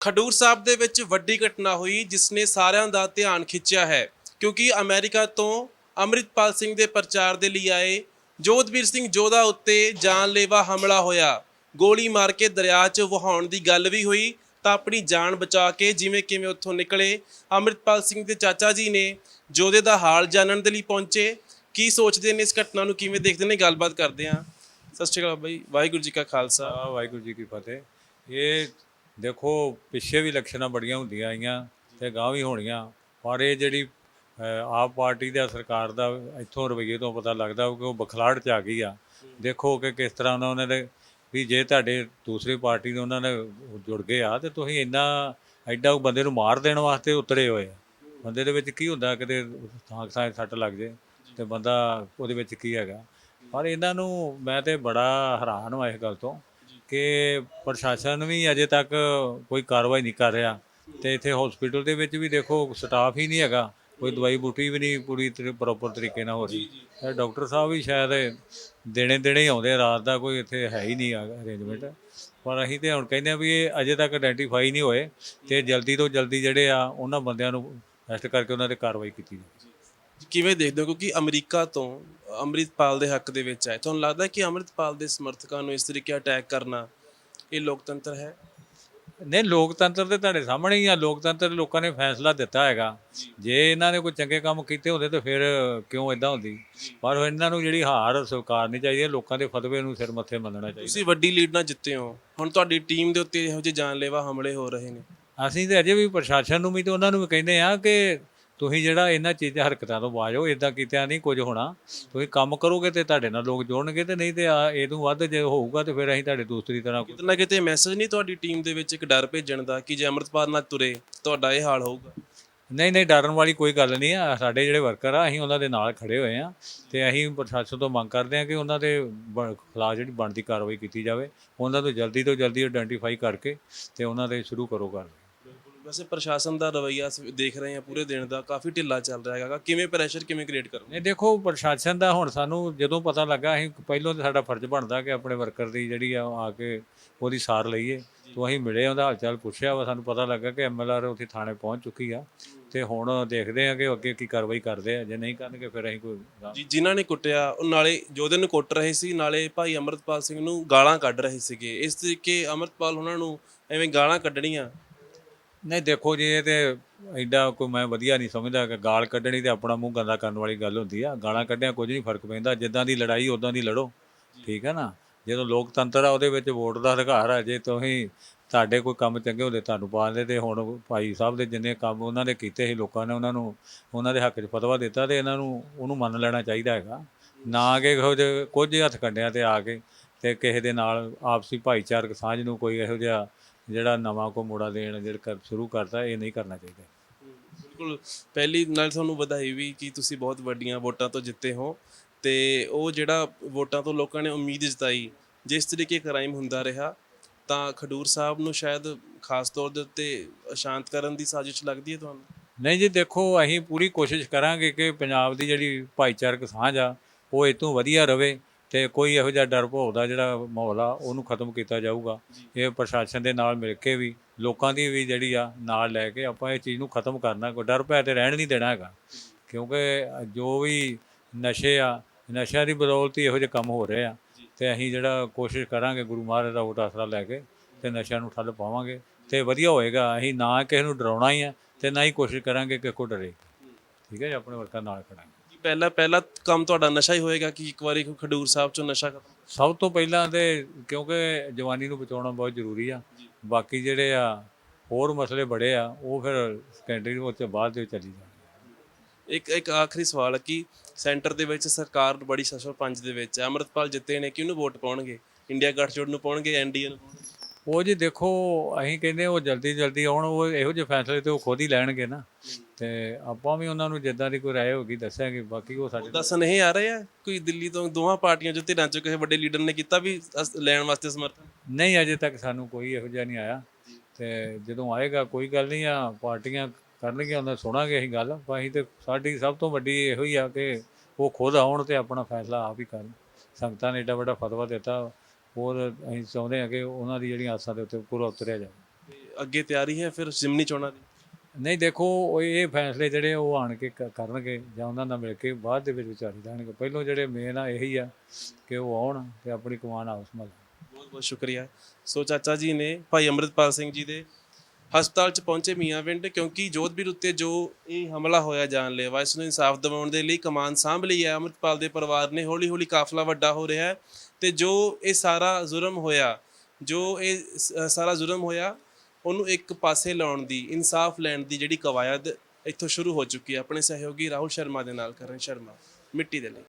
ਖਡੂਰ ਸਾਹਿਬ ਦੇ ਵਿੱਚ ਵੱਡੀ ਘਟਨਾ ਹੋਈ ਜਿਸ ਨੇ ਸਾਰਿਆਂ ਦਾ ਧਿਆਨ ਖਿੱਚਿਆ ਹੈ, ਕਿਉਂਕਿ ਅਮਰੀਕਾ ਤੋਂ ਅੰਮ੍ਰਿਤਪਾਲ ਸਿੰਘ ਦੇ ਪ੍ਰਚਾਰ ਦੇ ਲਈ ਆਏ ਜੋਧਵੀਰ ਸਿੰਘ ਜੋਧਾ ਉੱਤੇ ਜਾਨਲੇਵਾ ਹਮਲਾ ਹੋਇਆ। ਗੋਲੀ ਮਾਰ ਕੇ ਦਰਿਆ 'ਚ ਵਹਾਉਣ ਦੀ ਗੱਲ ਵੀ ਹੋਈ ਤਾਂ ਆਪਣੀ ਜਾਨ ਬਚਾ ਕੇ ਜਿਵੇਂ ਕਿਵੇਂ ਉੱਥੋਂ ਨਿਕਲੇ। ਅੰਮ੍ਰਿਤਪਾਲ ਸਿੰਘ ਦੇ ਚਾਚਾ ਜੀ ਨੇ ਜੋਧੇ ਦਾ ਹਾਲ ਜਾਣਨ ਦੇ ਲਈ ਪਹੁੰਚੇ। ਕੀ ਸੋਚਦੇ ਨੇ ਇਸ ਘਟਨਾ ਨੂੰ ਕਿਵੇਂ ਦੇਖਦੇ ਨੇ? ਗੱਲਬਾਤ ਕਰਦੇ ਹਾਂ। ਸਤਿ ਸ਼੍ਰੀ ਅਕਾਲ ਬਾਈ। ਵਾਹਿਗੁਰੂ ਜੀ ਕਾ ਖਾਲਸਾ। ਵਾਹਿਗੁਰੂ ਜੀ ਕੀ ਫਤਿਹ। ਇਹ ਦੇਖੋ, ਪਿੱਛੇ ਵੀ ਇਲੈਕਸ਼ਨਾਂ ਬੜੀਆਂ ਹੁੰਦੀਆਂ ਆਈਆਂ ਤੇ ਗਾਂ ਵੀ ਹੋਣੀਆਂ, ਪਰ ਇਹ ਜਿਹੜੀ ਆਪ ਪਾਰਟੀ ਦਾ ਸਰਕਾਰ ਦਾ ਇੱਥੋਂ ਰਵੱਈਏ ਤੋਂ ਪਤਾ ਲੱਗਦਾ ਕਿ ਉਹ ਬਖਲਾੜ ਚ ਆ ਗਈ ਆ। ਦੇਖੋ ਕਿ ਕਿਸ ਤਰ੍ਹਾਂ ਉਹਨਾਂ ਉਹਨਾਂ ਦੇ ਵੀ ਜੇ ਤੁਹਾਡੇ ਦੂਸਰੀ ਪਾਰਟੀ ਦੇ ਉਹਨਾਂ ਨੇ ਜੁੜ ਗਏ ਆ ਤੇ ਤੁਸੀਂ ਇੰਨਾ, ਐਡਾ ਬੰਦੇ ਨੂੰ ਮਾਰ ਦੇਣ ਵਾਸਤੇ ਉਤਰੇ ਹੋਏ ਆ। ਬੰਦੇ ਦੇ ਵਿੱਚ ਕੀ ਹੁੰਦਾ ਕਿਤੇ ਥਾਂ ਥਾਂ ਸੱਟ ਲੱਗ ਜੇ ਤੇ ਬੰਦਾ ਉਹਦੇ ਵਿੱਚ ਕੀ ਹੈਗਾ। ਪਰ ਇਹਨਾਂ ਨੂੰ ਮੈਂ ਤੇ ਬੜਾ ਹੈਰਾਨ ਹਾਂ ਇਸ ਗੱਲ ਤੋਂ ਕਿ ਪ੍ਰਸ਼ਾਸਨ ਵੀ ਅਜੇ ਤੱਕ ਕੋਈ ਕਾਰਵਾਈ ਨਹੀਂ ਕਰ ਰਿਹਾ ਤੇ ਇੱਥੇ ਹਸਪੀਟਲ ਦੇ ਵਿੱਚ ਵੀ ਦੇਖੋ ਸਟਾਫ ਹੀ ਨਹੀਂ ਹੈਗਾ ਕੋਈ ਦਵਾਈ ਬੂਟੀ ਵੀ ਨਹੀਂ ਪੂਰੀ ਪ੍ਰੋਪਰ ਤਰੀਕੇ ਨਾਲ ਹੋ ਰਹੀ। ਇਹ ਡਾਕਟਰ ਸਾਹਿਬ ਵੀ ਸ਼ਾਇਦ ਦਿਨੇ ਦਿਨੇ ਹੀ ਆਉਂਦੇ ਆ, ਰਾਤ ਦਾ ਕੋਈ ਇੱਥੇ ਹੈ ਹੀ ਨਹੀਂ ਅਰੇਂਜਮੈਂਟ ਪਰ ਅਸੀਂ ਤੇ ਹੁਣ ਕਹਿੰਦੇ ਆ ਵੀ ਇਹ ਅਜੇ ਤੱਕ ਆਇਡੈਂਟੀਫਾਈ ਨਹੀਂ ਹੋਏ ਤੇ ਜਲਦੀ ਤੋਂ ਜਲਦੀ ਜਿਹੜੇ ਆ ਉਹਨਾਂ ਬੰਦਿਆਂ ਨੂੰ ਅਰੈਸਟ ਕਰਕੇ ਉਹਨਾਂ ਤੇ ਕਾਰਵਾਈ ਕੀਤੀ ਜਾਵੇ। ਕਿਵੇਂ ਦੇਖਦੇ ਹੋ? ਕਿਉਂਕਿ ਅਮਰੀਕਾ ਤੋਂ ਅੰਮ੍ਰਿਤਪਾਲ ਦੇ ਹੱਕ ਦੇ ਵਿੱਚ ਆਏ ਤੁਹਾਨੂੰ ਲੱਗਦਾ ਕਿ ਅੰਮ੍ਰਿਤਪਾਲ ਦੇ ਸਮਰਥਕਾਂ ਨੂੰ ਇਸ ਤਰੀਕੇ ਅਟੈਕ ਕਰਨਾ ਇਹ ਲੋਕਤੰਤਰ ਹੈ? ਨਹੀਂ ਲੋਕਤੰਤਰ ਤੇ ਤੁਹਾਡੇ ਸਾਹਮਣੇ ਹੀ ਆ। ਲੋਕਤੰਤਰ ਦੇ ਲੋਕਾਂ ਨੇ ਫੈਸਲਾ ਦਿੱਤਾ ਹੈਗਾ। ਜੇ। ਇਹਨਾਂ ਨੇ ਕੋਈ ਚੰਗੇ ਕੰਮ ਕੀਤੇ ਹੁੰਦੇ ਤਾਂ ਫਿਰ ਕਿਉਂ ਇਦਾਂ ਹੁੰਦੀ? ਪਰ ਇਹਨਾਂ ਨੂੰ ਜਿਹੜੀ ਹਾਰ ਸਵੀਕਾਰਨੀ ਚਾਹੀਦੀ ਹੈ ਲੋਕਾਂ ਦੇ ਫਤਵੇ ਨੂੰ ਸਿਰ ਮੱਥੇ ਮੰਨਣਾ ਚਾਹੀਦਾ। ਤੁਸੀਂ ਵੱਡੀ ਲੀਡ ਨਾਲ ਜਿੱਤੇ ਹੋ। ਹੁਣ ਤੁਹਾਡੀ ਟੀਮ ਦੇ ਉੱਤੇ ਇਹੋ ਜਿਹੇ ਜਾਨਲੇਵਾ ਹਮਲੇ ਹੋ ਰਹੇ ਨੇ। ਅਸੀਂ ਤੇ ਅਜੇ ਵੀ ਪ੍ਰਸ਼ਾਸਨ ਨੂੰ ਵੀ ਤੇ ਉਹਨਾਂ ਨੂੰ ਵੀ ਕਹਿੰਦੇ ਆ ਕਿ ਤੁਸੀਂ ਜਿਹੜਾ ਇਹਨਾਂ ਚੀਜ਼ਾਂ ਹਰਕਤਾਂ ਤੋਂ ਬਾਜੋ ਇਦਾਂ ਕੀਤਿਆਂ ਨਹੀਂ ਕੁਝ ਹੋਣਾ। ਤੁਸੀਂ ਕੰਮ ਕਰੋਗੇ ਤੇ ਤੁਹਾਡੇ ਨਾਲ ਲੋਕ ਜੁੜਨਗੇ ਤੇ ਨਹੀਂ ਤੇ ਇਹ ਤੋਂ ਵੱਧ ਜੇ ਹੋਊਗਾ ਤੇ ਫਿਰ ਅਸੀਂ ਤੁਹਾਡੇ ਦੂਸਰੀ ਤਰ੍ਹਾਂ ਕਿਤੇ ਨਾ ਕਿਤੇ ਮੈਸੇਜ ਨਹੀਂ ਤੁਹਾਡੀ ਟੀਮ ਦੇ ਵਿੱਚ ਇੱਕ ਡਰ ਭੇਜਣ ਦਾ ਕਿ ਜੇ ਅੰਮ੍ਰਿਤਪਾਲ ਨਾਲ ਤੁਰੇ ਤੁਹਾਡਾ ਇਹ ਹਾਲ ਹੋਊਗਾ? ਨਹੀਂ ਨਹੀਂ ਡਰਨ ਵਾਲੀ ਕੋਈ ਗੱਲ ਨਹੀਂ ਆ। ਸਾਡੇ ਜਿਹੜੇ ਵਰਕਰ ਆ ਅਸੀਂ ਉਹਨਾਂ ਦੇ ਨਾਲ ਖੜੇ ਹੋਏ ਆ ਤੇ ਅਸੀਂ ਪ੍ਰਸ਼ਾਸਨ ਤੋਂ ਮੰਗ ਕਰਦੇ ਆ ਕਿ ਉਹਨਾਂ ਦੇ ਖਿਲਾਫ ਜਿਹੜੀ ਬਣਦੀ ਕਾਰਵਾਈ ਕੀਤੀ ਜਾਵੇ। ਉਹਨਾਂ ਤੋਂ ਜਲਦੀ ਤੋਂ ਜਲਦੀ ਆਇਡੈਂਟੀਫਾਈ ਕਰਕੇ ਤੇ ਉਹਨਾਂ ਦੇ ਸ਼ੁਰੂ ਕਰੋ ਕਾਰਵਾਈ। ਵੈਸੇ ਪ੍ਰਸ਼ਾਸਨ ਦਾ ਰਵੱਈਆ ਅਸੀਂ ਦੇਖ ਰਹੇ ਹਾਂ ਪੂਰੇ ਦਿਨ ਦਾ ਕਾਫੀ ਢਿੱਲਾ ਚੱਲ ਰਿਹਾ ਹੈਗਾ। ਕਿਵੇਂ ਪ੍ਰੈਸ਼ਰ ਕਿਵੇਂ ਕ੍ਰੀਏਟ ਕਰੋਗੇ? ਨਹੀਂ ਦੇਖੋ ਪ੍ਰਸ਼ਾਸਨ ਦਾ ਹੁਣ ਸਾਨੂੰ ਜਦੋਂ ਪਤਾ ਲੱਗਾ ਅਸੀਂ ਪਹਿਲਾਂ ਤਾਂ ਸਾਡਾ ਫਰਜ਼ ਬਣਦਾ ਕਿ ਆਪਣੇ ਵਰਕਰ ਦੀ ਜਿਹੜੀ ਆ ਆ ਕੇ ਉਹਦੀ ਸਾਰ ਲਈਏ। ਤੋਂ ਅਸੀਂ ਮਿਲੇ ਉਹਦਾ ਹਾਲ ਚਾਲ ਪੁੱਛਿਆ ਵਾ ਸਾਨੂੰ ਪਤਾ ਲੱਗਾ ਕਿ ਐਮਐਲਆਰ ਉੱਥੇ ਥਾਣੇ ਪਹੁੰਚ ਚੁੱਕੀ ਆ। ਤੇ ਹੁਣ ਦੇਖਦੇ ਆ ਕਿ ਅੱਗੇ ਕੀ ਕਾਰਵਾਈ ਕਰਦੇ ਆ। ਜੇ ਨਹੀਂ ਕਰਨਗੇ ਫਿਰ ਅਸੀਂ ਕੋਈ ਜੀ ਜਿਨ੍ਹਾਂ ਨੇ ਕੁੱਟਿਆ ਉਹ ਨਾਲੇ ਜੋਧੇ ਨੂੰ ਕੁੱਟ ਰਹੇ ਸੀ ਨਾਲੇ ਭਾਈ ਅਮਰਤਪਾਲ ਸਿੰਘ ਨੂੰ ਗਾਲਾਂ ਕੱਢ ਰਹੇ ਸੀਗੇ। ਇਸ ਤਰੀਕੇ ਅਮਰਤਪਾਲ ਉਹਨਾਂ ਨੂੰ ਐਵੇਂ ਗਾਲਾਂ ਕੱਢਣੀਆਂ ਨਹੀਂ ਦੇਖੋ ਜੀ ਇਹ ਤੇ ਐਡਾ ਕੋਈ ਮੈਂ ਵਧੀਆ ਨਹੀਂ ਸਮਝਦਾ ਕਿ ਗਾਲ ਕੱਢਣੀ ਤੇ ਆਪਣਾ ਮੂੰਹ ਗੰਦਾ ਕਰਨ ਵਾਲੀ ਗੱਲ ਹੁੰਦੀ ਆ। ਗਾਲਾਂ ਕੱਢਿਆ ਕੁਝ ਨਹੀਂ ਫ਼ਰਕ ਪੈਂਦਾ ਜਿੱਦਾਂ ਦੀ ਲੜਾਈ ਉਦਾਂ ਦੀ ਲੜੋ। ਠੀਕ ਹੈ ਨਾ? ਜਦੋਂ ਲੋਕਤੰਤਰ ਆ ਉਹਦੇ ਵਿੱਚ ਵੋਟ ਦਾ ਅਧਿਕਾਰ ਆ ਜੇ ਤੁਸੀਂ ਤੁਹਾਡੇ ਕੋਈ ਕੰਮ ਚੰਗੇ ਹੁੰਦੇ ਤੁਹਾਨੂੰ ਪਾਉਂਦੇ ਤੇ ਹੁਣ ਭਾਈ ਸਾਹਿਬ ਦੇ ਜਿੰਨੇ ਕੰਮ ਉਹਨਾਂ ਦੇ ਕੀਤੇ ਸੀ ਲੋਕਾਂ ਨੇ ਉਹਨਾਂ ਨੂੰ ਉਹਨਾਂ ਦੇ ਹੱਕ 'ਚ ਫਤਵਾ ਦਿੱਤਾ ਤੇ ਇਹਨਾਂ ਨੂੰ ਉਹਨੂੰ ਮੰਨ ਲੈਣਾ ਚਾਹੀਦਾ ਹੈਗਾ। ਨਾ ਕਿ ਜਿਹੇ ਕੁਝ ਹੱਥ ਕੰਡਿਆਂ ਤੇ ਆ ਕੇ ਤੇ ਕਿਸੇ ਦੇ ਨਾਲ ਆਪਸੀ ਭਾਈਚਾਰਕ ਸਾਂਝ ਨੂੰ ਕੋਈ ਇਹੋ ਜਿਹਾ ਜਿਹੜਾ ਨਵਾਂ ਕੋ ਮੋੜਾ ਦੇਣ ਜਿਹੜਾ ਕਰ ਸ਼ੁਰੂ ਕਰਦਾ ਇਹ ਨਹੀਂ ਕਰਨਾ ਚਾਹੀਦਾ। ਬਿਲਕੁਲ। ਪਹਿਲੀ ਨਾਲ ਤੁਹਾਨੂੰ ਵਧਾਈ ਵੀ ਕਿ ਤੁਸੀਂ ਬਹੁਤ ਵੱਡੀਆਂ ਵੋਟਾਂ ਤੋਂ ਜਿੱਤੇ ਹੋ ਤੇ ਉਹ ਜਿਹੜਾ ਵੋਟਾਂ ਤੋਂ ਲੋਕਾਂ ਨੇ ਉਮੀਦ ਜਤਾਈ ਜਿਸ ਤਰੀਕੇ ਕ੍ਰਾਈਮ ਹੁੰਦਾ ਰਿਹਾ ਤਾਂ ਖਡੂਰ ਸਾਹਿਬ ਨੂੰ ਸ਼ਾਇਦ ਖਾਸ ਤੌਰ ਦੇ ਉੱਤੇ ਸ਼ਾਂਤ ਕਰਨ ਦੀ ਸਾਜ਼ਿਸ਼ ਲੱਗਦੀ ਹੈ ਤੁਹਾਨੂੰ? ਨਹੀਂ ਜੀ ਦੇਖੋ ਅਸੀਂ ਪੂਰੀ ਕੋਸ਼ਿਸ਼ ਕਰਾਂਗੇ ਕਿ ਪੰਜਾਬ ਦੀ ਜਿਹੜੀ ਭਾਈਚਾਰਕ ਸਾਂਝ ਆ ਉਹ ਇਹ ਤੋਂ ਵਧੀਆ ਰਵੇ। ਤੇ ਕੋਈ ਇਹੋ ਜਿਹਾ ਡਰ ਭੋਗ ਦਾ ਜਿਹੜਾ ਮਾਹੌਲ ਆ, ਉਹਨੂੰ ਖਤਮ ਕੀਤਾ ਜਾਊਗਾ। ਇਹ ਪ੍ਰਸ਼ਾਸਨ ਦੇ ਨਾਲ ਮਿਲ ਕੇ ਵੀ, ਲੋਕਾਂ ਦੀ ਵੀ ਜਿਹੜੀ ਆ, ਨਾਲ ਲੈ ਕੇ ਆਪਾਂ ਇਹ ਚੀਜ਼ ਨੂੰ ਖਤਮ ਕਰਨਾ ਕੋਈ ਡਰ ਭੈ ਤੇ ਰਹਿਣ ਨਹੀਂ ਦੇਣਾ ਹੈਗਾ। ਕਿਉਂਕਿ ਜੋ ਵੀ ਨਸ਼ੇ ਆ, ਨਸ਼ਿਆਂ ਦੀ ਬਦੌਲਤ ਹੀ ਇਹੋ ਜਿਹੇ ਕੰਮ ਹੋ ਰਹੇ ਆ। ਤੇ ਅਸੀਂ ਜਿਹੜਾ ਕੋਸ਼ਿਸ਼ ਕਰਾਂਗੇ, ਗੁਰੂ ਮਹਾਰਾਜ ਦਾ ਓਟ ਆਸਰਾ ਲੈ ਕੇ ਤੇ ਨਸ਼ਿਆਂ ਨੂੰ ਠੱਲ ਪਾਵਾਂਗੇ। ਤੇ ਵਧੀਆ ਹੋਏਗਾ। ਅਸੀਂ ਨਾ ਕਿਸੇ ਨੂੰ ਡਰਾਉਣਾ ਹੀ ਆ ਤੇ ਨਾ ਹੀ ਕੋਸ਼ਿਸ਼ ਕਰਾਂਗੇ ਕਿ ਕੋਈ ਡਰੇ। ਠੀਕ ਹੈ ਜੀ, ਆਪਣੇ ਵਰਤਾਂ ਨਾਲ ਖੜਾਂਗੇ ਪਹਿਲਾ ਪਹਿਲਾ ਕੰਮ ਤੁਹਾਡਾ ਨਸ਼ਾ ਹੀ ਹੋਏਗਾ ਕਿ ਇੱਕ ਵਾਰੀ ਖਡੂਰ ਸਾਹਿਬ ਚੋਂ ਨਸ਼ਾ ਖਤਮ ਸਭ ਤੋਂ ਪਹਿਲਾਂ ਤੇ ਕਿਉਂਕਿ ਜਵਾਨੀ ਨੂੰ ਬਚਾਉਣਾ ਬਹੁਤ ਜ਼ਰੂਰੀ ਆ। ਬਾਕੀ ਜਿਹੜੇ ਆ ਹੋਰ ਮਸਲੇ ਬੜੇ ਆ ਉਹ ਫਿਰ ਸੈਕੰਡਰੀ ਵਿੱਚ ਬਾਅਦ ਦੇ ਚੱਲੀ ਜਾਣਗੇ ਇੱਕ ਇੱਕ ਆਖਰੀ ਸਵਾਲ ਹੈ ਕਿ ਸੈਂਟਰ ਦੇ ਵਿੱਚ ਸਰਕਾਰ ਬੜੀ ਸਸ਼ਲ ਪੰਜ ਦੇ ਵਿੱਚ ਹੈ ਅਮਰਤਪਾਲ ਜਿੱਤੇ ਨੇ ਕਿਹਨੂੰ ਵੋਟ ਪਾਉਣਗੇ? ਇੰਡੀਆ ਗੱਠਜੋੜ ਨੂੰ ਪਾਉਣਗੇ ਐਨਡੀਏ ਨੂੰ ਪਾਉਣਗੇ? ਉਹ ਜੀ ਦੇਖੋ ਅਸੀਂ ਕਹਿੰਦੇ ਉਹ ਜਲਦੀ ਜਲਦੀ ਆਉਣ ਉਹ ਇਹੋ ਜਿਹੇ ਫੈਸਲੇ ਤੇ ਉਹ ਖੁਦ ਹੀ ਲੈਣਗੇ ਨਾ। ਤੇ ਆਪਾਂ ਵੀ ਉਹਨਾਂ ਨੂੰ ਜਿੱਦਾਂ ਦੀ ਕੋਈ ਰਾਏ ਹੋਗੀ ਦੱਸਾਂਗੇ ਬਾਕੀ ਉਹ ਸਾਡੇ ਦੱਸਣ ਇਹ ਆ ਰਹੇ ਆ ਕੋਈ ਦਿੱਲੀ ਤੋਂ ਦੋਹਾਂ ਪਾਰਟੀਆਂ ਜੋ ਧਿਰਾਂ ਚੋਂ ਕਿਸੇ ਵੱਡੇ ਲੀਡਰ ਨੇ ਕੀਤਾ ਵੀ ਲੈਣ ਵਾਸਤੇ ਸਮਰਥਨ? ਨਹੀਂ ਅਜੇ ਤੱਕ ਸਾਨੂੰ ਕੋਈ ਇਹੋ ਜਿਹਾ ਨਹੀਂ ਆਇਆ। ਤੇ ਜਦੋਂ ਆਏਗਾ ਕੋਈ ਗੱਲ ਨਹੀਂ ਆ ਪਾਰਟੀਆਂ ਕਰਨਗੀਆਂ ਉਹਨਾਂ ਸੁਣਾਂਗੇ ਅਸੀਂ ਗੱਲ। ਅਸੀਂ ਤੇ ਸਾਡੀ ਸਭ ਤੋਂ ਵੱਡੀ ਇਹੋ ਹੀ ਆ ਕਿ ਉਹ ਖੁਦ ਆਉਣ ਤੇ ਆਪਣਾ ਫੈਸਲਾ ਆਪ ਹੀ ਕਰਨ। ਸੰਗਤਾਂ ਨੇ ਏਡਾ ਵੱਡਾ ਫਤਵਾ ਦਿੱਤਾ। ਉਹ ਅਸੀਂ ਚਾਹੁੰਦੇ ਹਾਂ ਕਿ ਉਹਨਾਂ ਦੀ ਜਿਹੜੀਆਂ ਆਸਾਂ ਦੇ ਉੱਤੇ ਪੂਰਾ ਉਤਰਿਆ ਜਾਵੇ। ਅੱਗੇ ਤਿਆਰੀ ਹੈ ਫਿਰ ਜ਼ਿਮਨੀ ਚੋਣਾਂ ਦੀ? ਨਹੀਂ ਦੇਖੋ ਉਹ ਇਹ ਫੈਸਲੇ ਜਿਹੜੇ ਉਹ ਆਣ ਕੇ ਕ- ਕਰਨਗੇ ਜਾਂ ਉਹਨਾਂ ਨਾਲ ਮਿਲ ਕੇ ਬਾਅਦ ਦੇ ਵਿੱਚ ਵਿਚਾਰੀ ਜਾਣਗੇ ਪਹਿਲੋਂ ਜਿਹੜੇ ਮੇਨ ਆ ਇਹੀ ਆ ਕਿ ਉਹ ਆਉਣ ਤੇ ਆਪਣੀ ਕਮਾਨ ਆਪਸ ਵਿੱਚ ਬਹੁਤ ਬਹੁਤ ਸ਼ੁਕਰੀਆ। ਸੋ ਚਾਚਾ ਜੀ ਨੇ ਭਾਈ ਅਮਰਿਤਪਾਲ ਸਿੰਘ ਜੀ ਦੇ ਹਸਪਤਾਲ ਚ ਪਹੁੰਚੇ ਮੀਆਂਵਿੰਡ ਕਿਉਂਕਿ ਜੋਧਬੀਰ ਉੱਤੇ ਜੋ ਇਹ ਹਮਲਾ ਹੋਇਆ ਜਾਨਲੇਵਾ ਇਸ ਨੂੰ ਇਨਸਾਫ ਦਿਵਾਉਣ ਦੇ ਲਈ ਕਮਾਨ ਸਾਂਭ ਲਈ ਹੈ। ਅਮਰਿਤਪਾਲ ਦੇ ਪਰਿਵਾਰ ਨੇ ਹੌਲੀ ਹੌਲੀ ਕਾਫਲਾ ਵੱਡਾ ਹੋ ਰਿਹਾ ਹੈ ਤੇ ਜੋ ਇਹ ਸਾਰਾ ਜ਼ੁਲਮ ਹੋਇਆ, ਜੋ ਇਹ ਸਾਰਾ ਜ਼ੁਲਮ ਹੋਇਆ, ਉਹਨੂੰ ਇੱਕ ਪਾਸੇ ਲਾਉਣ ਦੀ, ਇਨਸਾਫ ਲੈਣ ਦੀ ਜਿਹੜੀ ਕਵਾਇਦ ਇੱਥੋਂ ਸ਼ੁਰੂ ਹੋ ਚੁੱਕੀ ਹੈ। ਆਪਣੇ ਸਹਿਯੋਗੀ ਰਾਹੁਲ ਸ਼ਰਮਾ ਦੇ ਨਾਲ ਕਰਨ ਸ਼ਰਮਾ, ਮਿੱਟੀ ਦੇ ਲਈ।